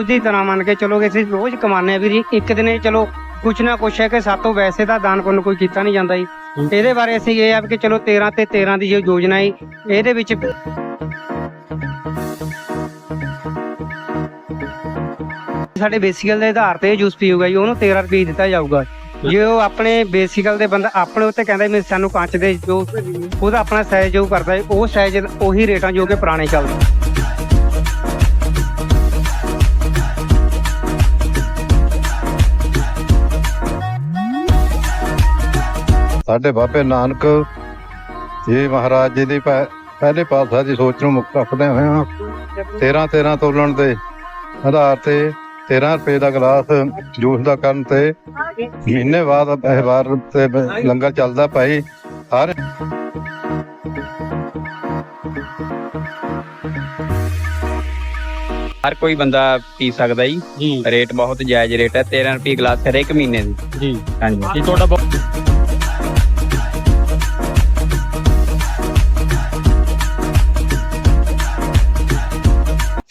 ਰੋਜ਼ ਦੀ ਤਰ੍ਹਾਂ ਮੰਨ ਕੇ ਚਲੋਗੇ ਅਸੀਂ ਰੋਜ਼ ਕਮਾਉਂਦੇ ਆ ਵੀ ਜੀ। ਇੱਕ ਦਿਨੇ ਚਲੋ ਕੁਛ ਨਾ ਕੁਛ ਹੈ ਕਿ ਸਾਤੋਂ ਵੈਸੇ ਤਾਂ ਦਾਨ ਪੁੰਨ ਕੋਈ ਕੀਤਾ ਨਹੀਂ ਜਾਂਦਾ ਜੀ। ਇਹਦੇ ਬਾਰੇ ਅਸੀਂ ਇਹ ਆ ਕਿ ਚਲੋ 13 ਤੇ 13 ਦੀ ਜੋ ਯੋਜਨਾ ਹੈ ਇਹਦੇ ਵਿੱਚ ਸਾਡੇ ਬੇਸਿਕਲ ਦੇ ਆਧਾਰ ਤੇ ਜੂਸ ਪੀਊਗਾ ਜੀ ਉਹਨੂੰ 13 ਰੁਪਏ ਦਿੱਤਾ ਜਾਊਗਾ। ਜੇ ਉਹ ਆਪਣੇ ਬੇਸਿਕਲ ਦੇ ਬੰਦਾ ਆਪਣੇ ਉੱਤੇ ਕਹਿੰਦਾ ਵੀ ਸਾਨੂੰ ਕੰਚ ਦੇ ਜੋ ਉਹਦਾ ਆਪਣਾ ਸਾਈਜ਼ ਜੋ ਕਰਦਾ ਹੈ ਉਹ ਸਾਈਜ਼ ਉਹੀ ਰੇਟਾਂ ਜੋ ਕਿ ਪੁਰਾਣੇ ਚੱਲਦੇ ਸਾਡੇ ਬਾਬੇ ਨਾਨਕ ਜੀ ਮਹਾਰਾਜ ਜੀ ਦੀ ਪਹਿ- ਪਹਿਲੇ ਪਾਤਸ਼ਾਹ ਦੀ ਸੋਚ ਨੂੰ ਮੁੱਖ ਰੱਖਦੇ ਹੋਏ ਹਾਂ। 13 13 ਤੋਲਣ ਦੇ ਆਧਾਰ ਤੇ 13 ਰੁਪਏ ਦਾ ਗਲਾਸ ਜੂਸ ਦਾ ਕਰਨ ਤੇ ਮਹੀਨੇ ਬਾਅਦ ਇਹ ਵਾਰ ਤੇ ਲੰਗਰ ਚੱਲਦਾ ਭਾਈ। ਸਾਰੇ ਹਰ ਕੋਈ ਬੰਦਾ ਪੀ ਸਕਦਾ ਜੀ। ਜੀ। ਰੇਟ ਬਹੁਤ ਜਾਇਜ਼ ਰੇਟ ਹੈ। 13 ਰੁਪਏ ਗਲਾਸ ਹਰੇਕ ਮਹੀਨੇ ਦੀ। ਜੀ। ਹਾਂਜੀ। ਜੀ ਤੁਹਾਡਾ ਬਹੁਤ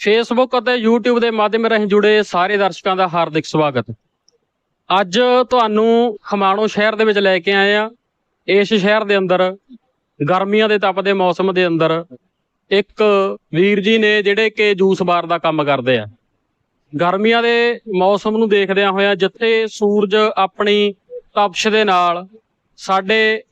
ਫੇਸਬੁੱਕ ਅਤੇ YouTube ਦੇ ਮਾਧਿਅਮ ਰਾਹੀਂ ਜੁੜੇ ਸਾਰੇ ਦਰਸ਼ਕਾਂ ਦਾ ਹਾਰਦਿਕ ਸਵਾਗਤ। ਅੱਜ ਤੁਹਾਨੂੰ ਖਮਾਣੋ ਸ਼ਹਿਰ ਦੇ ਵਿੱਚ ਲੈ ਕੇ ਆਏ ਆ ਇਸ ਸ਼ਹਿਰ ਦੇ ਅੰਦਰ, ਗਰਮੀਆਂ ਦੇ ਤਪਦੇ ਮੌਸਮ ਦੇ ਅੰਦਰ, ਇੱਕ ਵੀਰ ਜੀ ਨੇ ਜਿਹੜੇ ਕਿ ਜੂਸ ਬਾਰ ਦਾ ਕੰਮ ਕਰਦੇ ਆ। ਗਰਮੀਆਂ ਦੇ ਮੌਸਮ ਨੂੰ ਦੇਖਦਿਆਂ ਹੋਇਆ ਜਿੱਥੇ ਸੂਰਜ ਆਪਣੀ ਤਪਸ਼ ਦੇ ਨਾਲ ਸਾਡੇ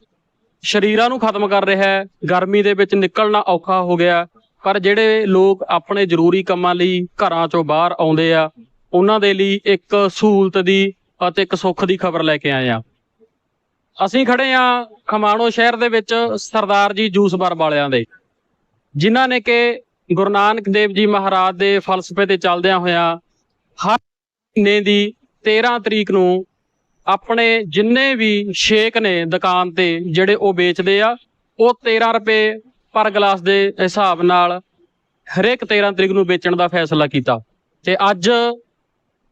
ਸਰੀਰਾਂ ਨੂੰ ਖਤਮ ਕਰ ਰਿਹਾ ਹੈ, ਗਰਮੀ ਦੇ ਵਿੱਚ ਨਿਕਲਣਾ ਔਖਾ ਹੋ ਗਿਆ। ਪਰ ਜਿਹੜੇ ਲੋਕ ਆਪਣੇ ਜ਼ਰੂਰੀ ਕੰਮਾਂ ਲਈ ਘਰਾਂ ਚੋਂ ਬਾਹਰ ਆਉਂਦੇ ਆ, ਉਹਨਾਂ ਦੇ ਲਈ ਇੱਕ ਸਹੂਲਤ ਦੀ ਅਤੇ ਇੱਕ ਸੁੱਖ ਦੀ ਖਬਰ ਲੈ ਕੇ ਆਏ ਆ। ਅਸੀਂ ਖੜੇ ਆ ਖਮਾਣੋ ਸ਼ਹਿਰ ਦੇ ਵਿੱਚ ਸਰਦਾਰ ਜੀ ਜੂਸ ਬਾਰ ਵਾਲਿਆਂ ਦੇ, ਜਿਨ੍ਹਾਂ ਨੇ ਕਿ ਗੁਰੂ ਨਾਨਕ ਦੇਵ ਜੀ ਮਹਾਰਾਜ ਦੇ ਫਲਸਫੇ ਤੇ ਚੱਲਦਿਆਂ ਹੋਇਆਂ ਹਰ ਮਹੀਨੇ ਦੀ 13 ਤਰੀਕ ਨੂੰ ਆਪਣੇ ਜਿੰਨੇ ਵੀ ਸ਼ੇਕ ਨੇ ਦੁਕਾਨ ਤੇ ਜਿਹੜੇ ਉਹ ਵੇਚਦੇ ਆ, ਉਹ 13 ਰੁਪਏ ਪਰ ਗਲਾਸ ਦੇ ਹਿਸਾਬ ਨਾਲ ਹਰੇਕ 13 ਤਰੀਕ ਨੂੰ ਵੇਚਣ ਦਾ ਫੈਸਲਾ ਕੀਤਾ। ਤੇ ਅੱਜ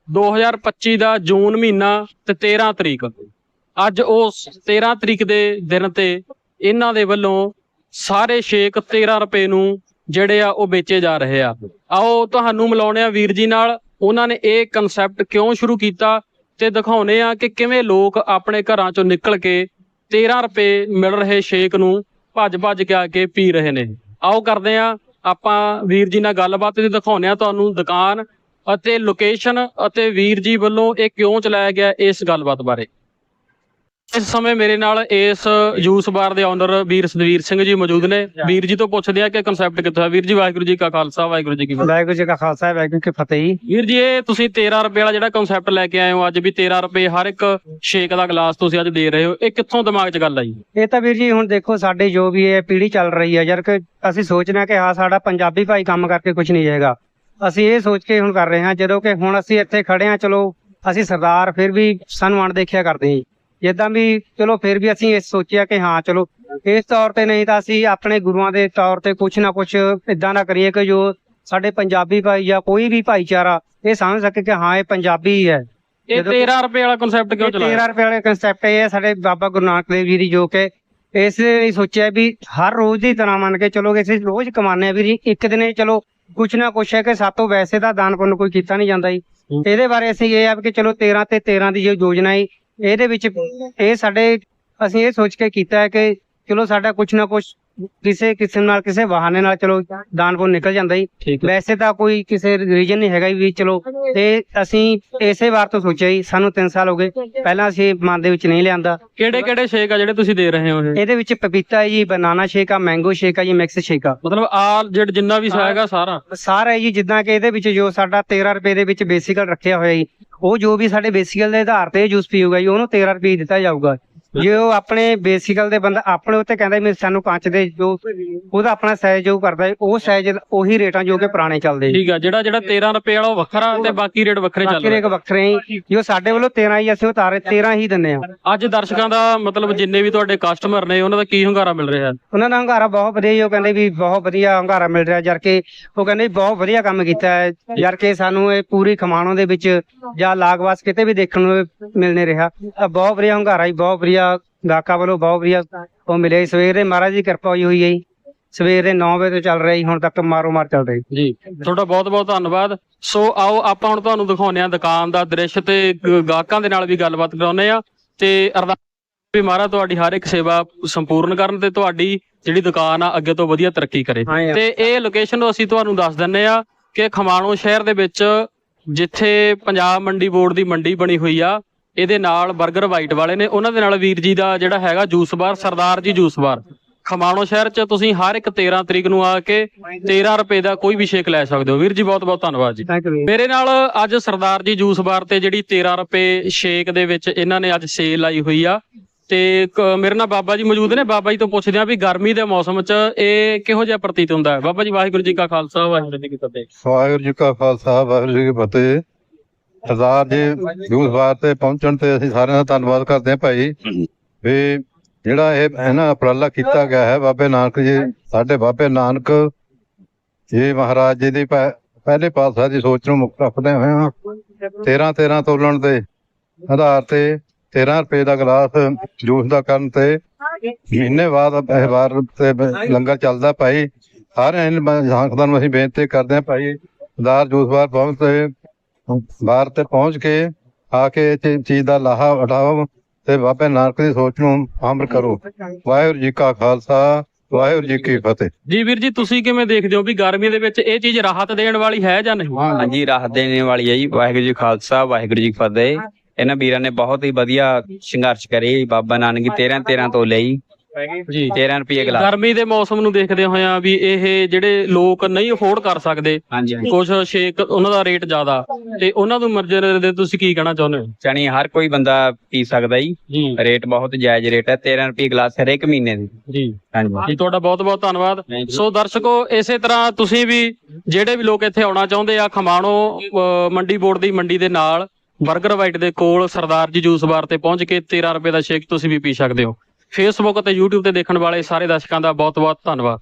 2025 ਦਾ ਜੂਨ ਮਹੀਨਾ ਤੇ 13 ਤਰੀਕ। ਅੱਜ ਉਸ 13 ਤਰੀਕ ਦੇ ਦਿਨ ਤੇ ਇਹਨਾਂ ਦੇ ਵੱਲੋਂ ਸਾਰੇ ਸ਼ੇਕ 13 ਰੁਪਏ ਨੂੰ ਜਿਹੜੇ ਆ ਉਹ ਵੇਚੇ ਜਾ ਰਹੇ ਆ। ਆਓ ਤੁਹਾਨੂੰ ਮਿਲਾਉਣੇ ਆ ਵੀਰ ਜੀ ਨਾਲ, ਉਹਨਾਂ ਨੇ ਇਹ ਕਨਸੈਪਟ ਕਿਉਂ ਸ਼ੁਰੂ ਕੀਤਾ ਤੇ ਦਿਖਾਉਨੇ ਆ ਕਿ ਕਿਵੇਂ ਲੋਕ ਆਪਣੇ ਘਰਾਂ ਚੋਂ ਨਿਕਲ ਕੇ 13 ਰੁਪਏ ਮਿਲ ਰਹੇ ਸ਼ੇਕ ਨੂੰ ਭੱਜ ਭੱਜ ਕੇ ਆ ਕੇ ਪੀ ਰਹੇ ਨੇ। ਆਓ ਕਰਦੇ ਆ ਆਪਾਂ ਵੀਰ ਜੀ ਨਾਲ ਗੱਲਬਾਤ ਤੇ ਦਿਖਾਉਨੇ ਆ ਤੁਹਾਨੂੰ ਦੁਕਾਨ ਅਤੇ ਲੋਕੇਸ਼ਨ ਅਤੇ ਵੀਰ ਜੀ ਵੱਲੋਂ ਇਹ ਕਿਉਂ ਚਲਾਇਆ ਗਿਆ ਇਸ ਗੱਲਬਾਤ ਬਾਰੇ। ਇਸ ਸਮੇਂ ਮੇਰੇ ਨਾਲ ਇਸ ਜੂਸ ਬਾਰ ਦੇ ਓਨਰ ਵੀਰ ਸਦਵੀਰ ਸਿੰਘ ਜੀ ਮੌਜੂਦ ਨੇ। ਵੀਰ ਜੀ ਤੋਂ ਪੁੱਛਦੇ ਆ ਕਿ ਕਨਸੈਪਟ ਕਿੱਥੋਂ ਹੈ ਵੀਰ ਜੀ ਵਾਹਿਗੁਰੂ ਜੀ ਕਾ ਖਾਲਸਾ ਵਾਹਿਗੁਰੂ ਜੀ ਕੀ ਫਤਿਹ। ਵਾਹਿਗੁਰੂ ਜੀ ਕਾ ਖਾਲਸਾ ਵਾਹਿਗੁਰੂ ਕੀ ਫਤਿਹ। ਜੀ ਵੀਰ ਜੀ ਇਹ ਤੁਸੀਂ 13 ਰੁਪਏ ਵਾਲਾ ਜਿਹੜਾ ਕਨਸੈਪਟ ਲੈ ਕੇ ਆਏ ਹੋ ਅੱਜ ਵੀ 13 ਰੁਪਏ ਹਰ ਇੱਕ ਸ਼ੇਕ ਦਾ ਗਲਾਸ ਤੁਸੀਂ ਅੱਜ ਦੇ ਰਹੇ ਹੋ। ਇਹ ਕਿੱਥੋਂ ਦਿਮਾਗ 'ਚ ਗੱਲ ਆਈ? ਇਹ ਤਾਂ ਵੀਰ ਜੀ ਹੁਣ ਦੇਖੋ ਸਾਡੇ ਜੋ ਵੀ ਇਹ ਪੀੜ੍ਹੀ ਚੱਲ ਰਹੀ ਹੈ ਯਾਰ ਕਿ ਅਸੀਂ ਸੋਚਦੇ ਹਾਂ ਕਿ ਹਾਂ ਸਾਡਾ ਪੰਜਾਬੀ ਭਾਈ ਕੰਮ ਕਰਕੇ ਕੁਝ ਨਹੀਂ ਜਾਏਗਾ ਅਸੀਂ ਇਹ ਸੋਚ ਕੇ ਹੁਣ ਕਰ ਰਹੇ ਹਾਂ ਜਦੋਂ ਕਿ ਹੁਣ ਅਸੀਂ ਇੱਥੇ ਖੜੇ ਹਾਂ ਚਲੋ ਅਸੀਂ ਸਰਦਾਰ ਫਿਰ ਵੀ ਸਾਨੂੰ ਅਣਦੇਖਿਆ ਕਰਦੇ ਹਾਂ। ਜਿੱਦਾਂ ਵੀ ਚਲੋ ਫਿਰ ਵੀ ਅਸੀਂ ਇਹ ਸੋਚਿਆ ਕਿ ਹਾਂ ਚਲੋ ਇਸ ਤੌਰ ਤੇ ਨਹੀਂ ਤਾਂ ਅਸੀਂ ਆਪਣੇ ਗੁਰੂਆਂ ਦੇ ਤੌਰ ਤੇ ਕੁਝ ਨਾ ਕੁਝ ਇਦਾਂ ਦਾ ਕਰੀਏ ਕਿ ਜੋ ਸਾਡੇ ਪੰਜਾਬੀ ਭਾਈ ਜਾਂ ਕੋਈ ਵੀ ਭਾਈਚਾਰਾ ਇਹ ਸਮਝ ਸਕੇ ਕਿ ਹਾਂ ਇਹ ਪੰਜਾਬੀ ਹੀ ਇਹ ਜਦੋਂ- 13 ਰੁਪਏ ਵਾਲਾ ਕਨਸੈਪਟ ਕਿਉਂ ਚਲਾਇਆ? 13 ਰੁਪਏ ਵਾਲੇ ਕਨਸੈਪਟ ਇਹ ਹੈ ਸਾਡੇ ਬਾਬਾ ਗੁਰੂ ਨਾਨਕ ਦੇਵ ਜੀ ਦੀ ਜੋ ਕਿ ਇਸ ਲਈ ਸੋਚਿਆ ਵੀ ਹਰ ਰੋਜ਼ ਦੀ ਤਰ੍ਹਾਂ ਮੰਨ ਕੇ ਚਲੋਗੇ ਅਸੀਂ ਰੋਜ਼ ਕਮਾਉਂਦੇ ਆ ਵੀ ਜੀ ਇੱਕ ਦਿਨੇ ਚਲੋ ਕੁਛ ਨਾ ਕੁਛ ਹੈ ਕਿ ਸਾਤੋਂ ਵੈਸੇ ਤਾਂ ਦਾਨ ਪੁੰਨ ਕੋਈ ਕੀਤਾ ਨਹੀਂ ਜਾਂਦਾ ਜੀ। ਇਹਦੇ ਬਾਰੇ ਅਸੀਂ ਇਹ ਆ ਕਿ ਚਲੋ 13 ਤੇ 13 ਦੀ ਜੋ ਯੋਜਨਾ ਹੈ ਇਹਦੇ ਵਿੱਚ ਇਹ ਸਾਡੇ ਅਸੀਂ ਇਹ ਸੋਚ ਕੇ ਕੀਤਾ ਹੈ ਕਿ ਚਲੋ ਸਾਡਾ ਕੁਛ ਨਾ ਕੁਛ ਕਿਸੇ ਕਿਸਮ ਨਾਲ ਕਿਸੇ ਬਹਾਨੇ ਨਾਲ ਚਲੋ ਦਾਨ ਪੁੰਨ ਨਿਕਲ ਜਾਂਦਾ ਹੈ। ਵੈਸੇ ਤਾਂ ਕੋਈ ਕਿਸੇ ਰੀਜਨ ਨਹੀਂ ਹੈਗਾ ਵੀ ਚਲੋ ਤੇ ਅਸੀਂ ਇਸੇ ਵਾਰ ਤੋਂ ਸੋਚਿਆ ਜੀ ਸਾਨੂੰ 3 ਸਾਲ ਹੋ ਗਏ। ਪਹਿਲਾਂ ਅਸੀਂ ਮਨ ਦੇ ਵਿੱਚ ਨਹੀਂ ਲਿਆਂਦਾ। ਕਿਹੜੇ ਕਿਹੜੇ ਸ਼ੇਕ ਆ ਜਿਹੜੇ ਤੁਸੀਂ ਦੇ ਰਹੇ ਹੋ ਇਹ? ਇਹਦੇ ਵਿੱਚ ਪਪੀਤਾ ਹੈ ਜੀ ਬਨਾਨਾ ਸ਼ੇਕ ਆ ਮੈਂਗੋ ਸ਼ੇਕ ਆ ਜੀ ਮਿਕਸ ਸ਼ੇਕ ਆ। ਮਤਲਬ ਆਲ ਜਿਹੜਾ ਜਿੰਨਾ ਵੀ ਹੈਗਾ ਸਾਰਾ? ਸਾਰਾ ਹੈ ਜੀ ਜਿੱਦਾਂ ਕਿ ਇਹਦੇ ਵਿੱਚ ਜੋ ਸਾਡਾ 13 ਰੁਪਏ ਦੇ ਵਿੱਚ ਬੇਸਿਕਲ ਰੱਖਿਆ ਹੋਇਆ ਜੀ। ਉਹ ਜੋ ਵੀ ਸਾਡੇ ਬੇਸਿਕਲ ਦੇ ਆਧਾਰ ਤੇ ਜੂਸ ਪੀਊਗਾ ਜੀ, ਉਹਨੂੰ 13 ਰੁਪਏ ਦਿੱਤਾ ਜਾਊਗਾ। ਜੇ ਉਹ ਆਪਣੇ ਬੇਸਿਕਲ ਦੇ ਬੰਦਾ ਆਪਣੇ ਉੱਤੇ ਕਹਿੰਦਾ ਵੀ ਸਾਨੂੰ ਕੰਚ ਦੇ ਜੋ ਉਹਦਾ ਆਪਣਾ ਸਾਈਜ਼ ਜੋ ਕਰਦਾ ਹੈ ਉਹ ਸਾਈਜ਼ ਉਹੀ ਰੇਟਾਂ ਜੋ ਕਿ ਪੁਰਾਣੇ ਚੱਲਦੇ ਠੀਕ ਆ ਜਿਹੜਾ ਜਿਹੜਾ 13 ਰੁਪਏ ਵਾਲਾ ਉਹ ਵੱਖਰਾ ਤੇ ਬਾਕੀ ਰੇਟ ਵੱਖਰੇ ਚੱਲ ਬਾਕੀ ਰੇਕ ਵੱਖਰੇ ਹੀ ਜੋ ਸਾਡੇ ਵੱਲੋਂ 13 ਹੀ ਅਸੀਂ ਉਤਾਰੇ 13 ਹੀ ਦਿੰਨੇ ਆ। ਅੱਜ ਦਰਸ਼ਕਾਂ ਦਾ ਮਤਲਬ ਜਿੰਨੇ ਵੀ ਤੁਹਾਡੇ ਕਸਟਮਰ ਨੇ ਉਹਨਾਂ ਦਾ ਕੀ ਹੁੰਗਾਰਾ ਮਿਲ ਰਿਹਾ? ਹੈ ਉਹਨਾਂ ਦਾ ਹੰਗਾਰਾ ਬਹੁਤ ਵਧੀਆ ਜੀ ਉਹ ਕਹਿੰਦੇ ਵੀ ਬਹੁਤ ਵਧੀਆ ਹੰਗਾਰਾ ਮਿਲ ਰਿਹਾ ਜਰ ਕੇ ਉਹ ਕਹਿੰਦੇ ਬਹੁਤ ਵਧੀਆ ਕੰਮ ਕੀਤਾ ਹੈ ਜਰ ਕੇ ਸਾਨੂੰ ਇਹ ਪੂਰੀ ਖਮਾਣੋ ਦੇ ਵਿੱਚ ਜਾਂ ਲਾਗਵਾਸ ਕਿਤੇ ਵੀ ਦੇਖਣ ਨੂੰ ਮਿਲ ਨਹੀਂ ਰਿਹਾ ਬਹੁਤ ਵਧੀਆ ਹੰਗਾਰਾ ਜੀ ਬਹੁਤ ਵਧੀਆ ਗਾਹਕਾਂ ਵੱਲੋਂ ਬਹੁਤ ਵਧੀਆ ਉਹ ਮਿਲੇ ਸਵੇਰੇ ਮਹਾਰਾਜ ਦੀ ਕਿਰਪਾ ਹੋਈ ਹੋਈ ਹੈ ਜੀ। ਸਵੇਰ ਦੇ 9 ਵਜੇ ਤੋਂ ਚੱਲ ਰਿਹਾ ਜੀ ਹੁਣ ਤੱਕ ਮਾਰੋ ਮਾਰ ਚੱਲ ਰਹੀ ਜੀ। ਤੁਹਾਡਾ ਬਹੁਤ ਬਹੁਤ ਧੰਨਵਾਦ। ਸੋ ਆਓ ਆਪਾਂ ਹੁਣ ਤੁਹਾਨੂੰ ਦਿਖਾਉਂਦੇ ਆ ਦੁਕਾਨ ਦਾ ਦ੍ਰਿਸ਼ ਤੇ ਗ- ਗਾਹਕਾਂ ਦੇ ਨਾਲ ਵੀ ਗੱਲਬਾਤ ਕਰਾਉਂਦੇ ਆ ਤੇ ਅਰਦਾਸ ਵੀ ਮਹਾਰਾਜ ਤੁਹਾਡੀ ਹਰ ਇੱਕ ਸੇਵਾ ਸੰਪੂਰਨ ਕਰਨ ਤੇ ਤੁਹਾਡੀ ਜਿਹੜੀ ਦੁਕਾਨ ਆ ਅੱਗੇ ਤੋਂ ਵਧੀਆ ਤਰੱਕੀ ਕਰੇ। ਹਾਂ ਤੇ ਇਹ ਲੋਕੇਸ਼ਨ ਅਸੀਂ ਤੁਹਾਨੂੰ ਦੱਸ ਦਿੰਨੇ ਆ ਕਿ ਖਮਾਣੋ ਸ਼ਹਿਰ ਦੇ ਵਿੱਚ ਜਿੱਥੇ ਪੰਜਾਬ ਮੰਡੀ ਬੋਰਡ ਦੀ ਮੰਡੀ ਬਣੀ ਹੋਈ ਆ ਇਹਦੇ ਨਾਲ 버ਗਰ ਵਾਈਟ ਵਾਲੇ ਨੇ ਉਹਨਾਂ ਦੇ ਨਾਲ ਵੀਰ ਜੀ ਦਾ ਜਿਹੜਾ ਹੈਗਾ ਜੂਸ ਬਾਰ ਸਰਦਾਰ ਜੀ ਜੂਸ ਬਾਰ। ਖਮਾਣੋ ਸ਼ਹਿਰ 'ਚ ਤੁਸੀਂ ਹਰ ਇੱਕ 13 ਤਰੀਕ ਨੂੰ ਆ ਕੇ 13 ਰੁਪਏ ਦਾ ਕੋਈ ਵੀ ਸ਼ੇਕ ਲੈ ਸਕਦੇ ਹੋ। ਵੀਰ ਜੀ ਬਹੁਤ ਬਹੁਤ ਧੰਨਵਾਦ ਜੀ। ਮੇਰੇ ਨਾਲ ਅੱਜ ਸਰਦਾਰ ਜੀ ਜੂਸ ਬਾਰ ਤੇ ਜਿਹੜੀ 13 ਰੁਪਏ ਸ਼ੇਕ ਦੇ ਵਿੱਚ ਇਹਨਾਂ ਨੇ ਅੱਜ ਸੇਲ ਲਾਈ ਹੋਈ ਆ। ਤੇ ਮੇਰੇ ਨਾਲ ਬਾਬਾ ਜੀ ਮੌਜੂਦ ਨੇ। ਬਾਬਾ ਜੀ ਤੋਂ ਪੁੱਛਦੇ ਆ ਵੀ ਗਰਮੀ ਦੇ ਮੌਸਮ 'ਚ ਇਹ ਕਿਹੋ ਜਿਹਾ ਪ੍ਰਤੀਤ ਹੁੰਦਾ ਹੈ? ਬਾਬਾ ਜੀ ਵਾਹਿਗੁਰੂ ਜੀ ਕਾ ਖਾਲਸਾ ਵਾਹਿਗੁਰੂ ਜੀ ਕੀ ਫਤਿਹ। ਵਾਹਿਗੁਰੂ ਜੀ ਕਾ ਖਾਲਸਾ ਵਾਹਿਗੁਰੂ ਜੀ ਕੀ ਫਤਿਹ। ਸਰਦਾਰ ਜੀ ਜੂਸ ਬਾਰ ਤੇ ਪਹੁੰਚਣ ਤੇ ਅਸੀਂ ਸਾਰਿਆਂ ਦਾ ਧੰਨਵਾਦ ਕਰਦੇ ਹਾਂ ਭਾਈ। ਵੀ ਜਿਹੜਾ ਇਹ ਇਹਨਾਂ ਉਪਰਾਲਾ ਕੀਤਾ ਗਿਆ ਹੈ ਬਾਬੇ ਨਾਨਕ ਜੀ ਸਾਡੇ ਬਾਬੇ ਨਾਨਕ ਜੀ ਮਹਾਰਾਜ ਜੀ ਦੀ ਪਹਿ- ਪਹਿਲੇ ਪਾਤਸ਼ਾਹ ਦੀ ਸੋਚ ਨੂੰ ਮੁੱਖ ਰੱਖਦੇ ਹੋਏ ਹਾਂ 13 13 ਤੋਲਣ ਦੇ ਆਧਾਰ ਤੇ 13 ਰੁਪਏ ਦਾ ਗਲਾਸ ਜੂਸ ਦਾ ਕਰਨ ਤੇ ਮਹੀਨੇ ਬਾਅਦ ਇਹ ਵਾਰ ਤੇ ਲੰਗਰ ਚੱਲਦਾ ਭਾਈ। ਸਾਰਿਆਂ ਨੂੰ ਨੂੰ ਅਸੀਂ ਬੇਨਤੀ ਕਰਦੇ ਹਾਂ ਭਾਈ ਸਰਦਾਰ ਜੂਸ ਬਾਰ ਪਹੁੰਚ। ਤੇ ਬਾਹਰ ਤੇ ਪਹੁੰਚ ਕੇ ਆ ਕੇ ਇਸ ਚੀ- ਚੀਜ਼ ਦਾ ਲਾਹਾ ਉਠਾਓ ਤੇ ਬਾਬੇ ਨਾਨਕ ਦੀ ਸੋਚ ਨੂੰ ਅਮਰ ਕਰੋ। ਵਾਹਿਗੁਰੂ ਜੀ ਕਾ ਖਾਲਸਾ ਵਾਹਿਗੁਰੂ ਜੀ ਕੀ ਫਤਿਹ। ਜੀ ਵੀਰ ਜੀ ਤੁਸੀਂ ਕਿਵੇਂ ਦੇਖਦੇ ਹੋ ਵੀ ਗਰਮੀ ਦੇ ਵਿੱਚ ਇਹ ਚੀਜ਼ ਰਾਹਤ ਦੇਣ ਵਾਲੀ ਹੈ ਜਾਂ ਨਹੀਂ? ਹਾਂਜੀ ਰਾਹਤ ਦੇਣ ਵਾਲੀ ਹੈ ਜੀ। ਵਾਹਿਗੁਰੂ ਜੀ ਖਾਲਸਾ ਵਾਹਿਗੁਰੂ ਜੀ ਕੀ ਫਤਿਹ। ਇਹਨਾਂ ਵੀਰਾਂ ਨੇ ਬਹੁਤ ਹੀ ਵਧੀਆ ਸੰਘਰਸ਼ ਕਰੇ ਬਾਬਾ ਨਾਨਕ ਜੀ 13 13 ਤੋਂ ਲਈ ਜੀ। 13 ਰੁਪਏ ਗਲਾਸ। ਗਰਮੀ ਦੇ ਮੌਸਮ ਨੂੰ ਦੇਖਦੇ ਹੋਇਆਂ ਵੀ ਇਹ ਜਿਹੜੇ ਲੋਕ ਨਹੀਂ ਅਫੋਰਡ ਕਰ ਸਕਦੇ ਹਾਂਜੀ ਹਾਂਜੀ। ਕੁਝ ਸ਼ੇਕ ਉਹਨਾਂ ਦਾ ਰੇਟ ਜ਼ਿਆਦਾ। ਤੇ ਉਹਨਾਂ ਨੂੰ ਮਰਜ਼ੀ ਦੇ ਤੁਸੀਂ ਕੀ ਕਹਿਣਾ ਚਾਹੁੰਦੇ ਹੋ? ਚਣੀ ਹਰ ਕੋਈ ਬੰਦਾ ਪੀ ਸਕਦਾ ਜੀ। ਜੀ। ਰੇਟ ਬਹੁਤ ਜਾਇਜ਼ ਰੇਟ ਹੈ 13 ਰੁਪਏ ਗਲਾਸ ਹਰੇਕ ਮਹੀਨੇ ਦੀ। ਜੀ। ਹਾਂਜੀ। ਜੀ ਤੁਹਾਡਾ ਬਹੁਤ ਬਹੁਤ ਧੰਨਵਾਦ। Thank you. ਸੋ ਦਰਸ਼ਕੋ ਇਸੇ ਤਰ੍ਹਾਂ ਤੁਸੀਂ ਵੀ ਜਿਹੜੇ ਵੀ ਲੋਕ ਇੱਥੇ ਆਉਣਾ ਚਾਹੁੰਦੇ ਆ ਖਮਾਣੋ ਅ, ਮੰਡੀ ਬੋਰਡ ਦੀ ਮੰਡੀ ਦੇ ਨਾਲ 버ਗਰ ਵਾਈਟ ਦੇ ਕੋਲ ਸਰਦਾਰ ਜੀ ਜੂਸ ਬਾਰ ਤੇ ਪਹੁੰਚ ਕੇ 13 ਰੁਪਏ ਦਾ ਸ਼ੇਕ ਤੁਸੀਂ ਵੀ ਪੀ ਸਕਦੇ ਹੋ। ਫੇਸਬੁੱਕ ਅਤੇ YouTube ਤੇ ਦੇਖਣ ਵਾਲੇ ਸਾਰੇ ਦਰਸ਼ਕਾਂ ਦਾ ਬਹੁਤ ਬਹੁਤ ਧੰਨਵਾਦ।